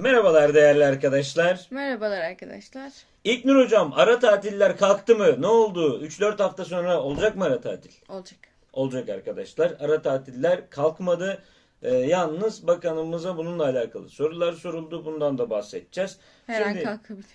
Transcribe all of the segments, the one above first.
Merhabalar değerli arkadaşlar. Merhabalar arkadaşlar. İlknur hocam ara tatiller kalktı mı? Ne oldu? 3-4 hafta sonra olacak mı ara tatil? Olacak. Olacak arkadaşlar. Ara tatiller kalkmadı. Ee, yalnız bakanımıza bununla alakalı sorular soruldu. Bundan da bahsedeceğiz. Her Şimdi- an kalkabilir.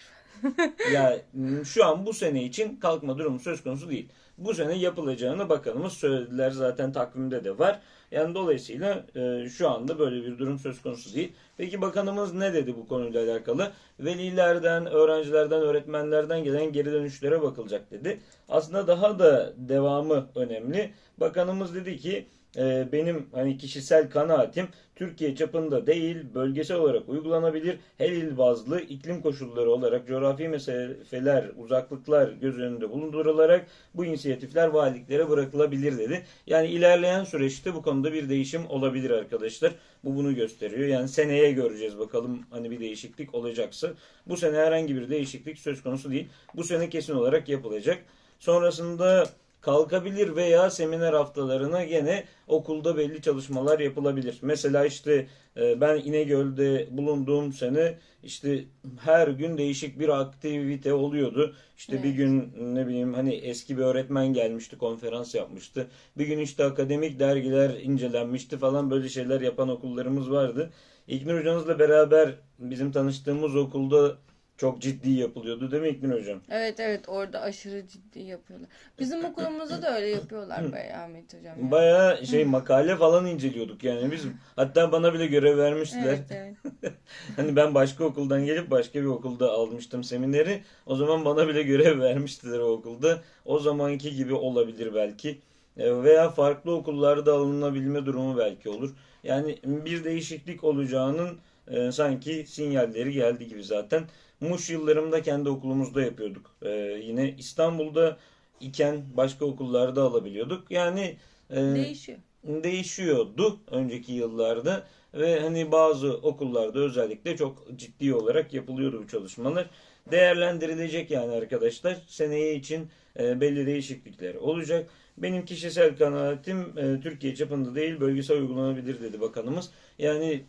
ya m, şu an bu sene için kalkma durumu söz konusu değil. Bu sene yapılacağını bakanımız söylediler zaten takvimde de var. Yani dolayısıyla e, şu anda böyle bir durum söz konusu değil. Peki bakanımız ne dedi bu konuyla alakalı? Velilerden, öğrencilerden, öğretmenlerden gelen geri dönüşlere bakılacak dedi. Aslında daha da devamı önemli. Bakanımız dedi ki e, benim hani kişisel kanaatim Türkiye çapında değil bölgesel olarak uygulanabilir her il bazlı iklim koşulları olarak coğrafi mesafeler, uzaklıklar göz önünde bulundurularak bu inisiyatifler valiliklere bırakılabilir dedi. Yani ilerleyen süreçte bu konuda bir değişim olabilir arkadaşlar. Bu bunu gösteriyor. Yani seneye göreceğiz bakalım hani bir değişiklik olacaksa. Bu sene herhangi bir değişiklik söz konusu değil. Bu sene kesin olarak yapılacak. Sonrasında kalkabilir veya seminer haftalarına gene okulda belli çalışmalar yapılabilir. Mesela işte e, ben İnegöl'de bulunduğum sene işte her gün değişik bir aktivite oluyordu. İşte bir Evet. gün ne bileyim hani eski bir öğretmen gelmişti, konferans yapmıştı. Bir gün işte akademik dergiler incelenmişti falan böyle şeyler yapan okullarımız vardı. İlknur hocanızla beraber bizim tanıştığımız okulda çok ciddi yapılıyordu değil mi İlknur hocam? Evet evet orada aşırı ciddi yapıyorlar. Bizim okulumuzda da öyle yapıyorlar bayağı Ahmet hocam. ya. Bayağı şey makale falan inceliyorduk yani biz. Hatta bana bile görev vermiştiler. Evet evet. Hani ben başka okuldan gelip başka bir okulda almıştım semineri. O zaman bana bile görev vermiştiler o okulda. O zamanki gibi olabilir belki. E, Veya farklı okullarda alınabilme durumu belki olur. Yani bir değişiklik olacağının e, sanki sinyalleri geldi gibi zaten. Muş yıllarımda kendi okulumuzda yapıyorduk. E, yine İstanbul'da iken başka okullarda alabiliyorduk. Yani e, Değişiyor. değişiyordu önceki yıllarda ve hani bazı okullarda özellikle çok ciddi olarak yapılıyordu bu çalışmalar. Değerlendirilecek yani arkadaşlar. Seneye için e, belli değişiklikler olacak. Benim kişisel kanaatim e, Türkiye çapında değil bölgesel uygulanabilir dedi bakanımız. Yani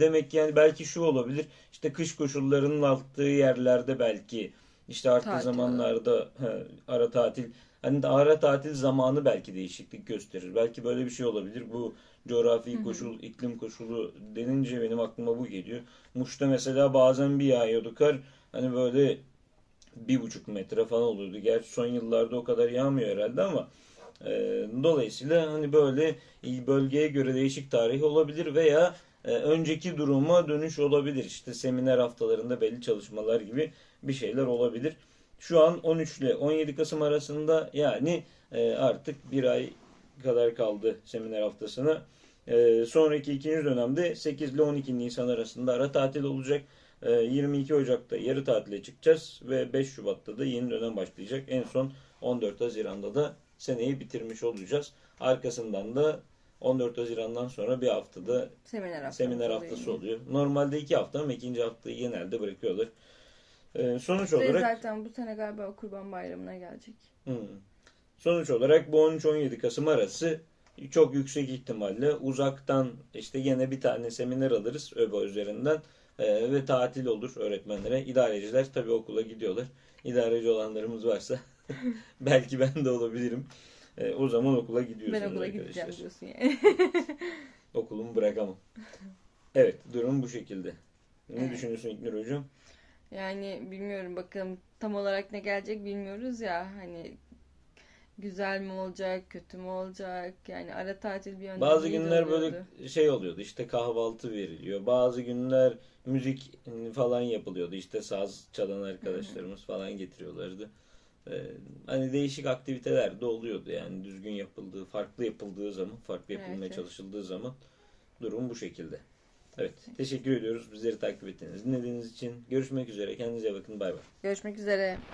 demek ki yani belki şu olabilir. İşte kış koşullarının arttığı yerlerde belki işte arttığı Tatil zamanlarda he, ara tatil Hani ara tatil zamanı belki değişiklik gösterir. Belki böyle bir şey olabilir. Bu coğrafi koşul, iklim koşulu denince benim aklıma bu geliyor. Muş'ta mesela bazen bir yağıyordu kar. Hani böyle bir buçuk metre falan oluyordu. Gerçi son yıllarda o kadar yağmıyor herhalde ama e, dolayısıyla hani böyle bölgeye göre değişik tarih olabilir veya e, önceki duruma dönüş olabilir. İşte seminer haftalarında belli çalışmalar gibi bir şeyler olabilir. Şu an 13 ile 17 Kasım arasında yani e, artık bir ay kadar kaldı seminer haftasına. E, sonraki ikinci dönemde 8 ile 12 Nisan arasında ara tatil olacak. E, 22 Ocak'ta yarı tatile çıkacağız ve 5 Şubat'ta da yeni dönem başlayacak. En son 14 Haziran'da da seneyi bitirmiş olacağız. Arkasından da 14 Haziran'dan sonra bir haftada Seminer haftası. seminer oluyor haftası yine. oluyor. Normalde iki hafta ama ikinci haftayı genelde bırakıyorlar. E, sonuç Ve olarak zaten bu sene galiba kurban bayramına gelecek. Hmm. Sonuç olarak bu 13-17 Kasım arası çok yüksek ihtimalle uzaktan işte yine bir tane seminer alırız ÖBA üzerinden Ee, ve tatil olur öğretmenlere. İdareciler tabii okula gidiyorlar. İdareci olanlarımız varsa belki ben de olabilirim. Ee, o zaman okula gidiyorsunuz Ben okula arkadaşlar. gideceğim diyorsun yani. Okulumu bırakamam. Evet durum bu şekilde. Ne Evet. düşünüyorsun İknur Hocam? Yani bilmiyorum bakalım tam olarak ne gelecek bilmiyoruz ya. Hani güzel mi olacak, kötü mü olacak? Yani ara tatil bir yönden Bazı iyi de günler böyle oluyordu. şey oluyordu işte kahvaltı veriliyor. Bazı günler müzik falan yapılıyordu. İşte saz çalan arkadaşlarımız falan getiriyorlardı. Ee, hani değişik aktiviteler de oluyordu yani düzgün yapıldığı, farklı yapıldığı zaman, farklı yapılmaya Evet, çalışıldığı zaman durum bu şekilde. Evet, teşekkür ediyoruz bizleri takip ettiğiniz, dinlediğiniz için. Görüşmek üzere. Kendinize bakın. Bay bay. Görüşmek üzere.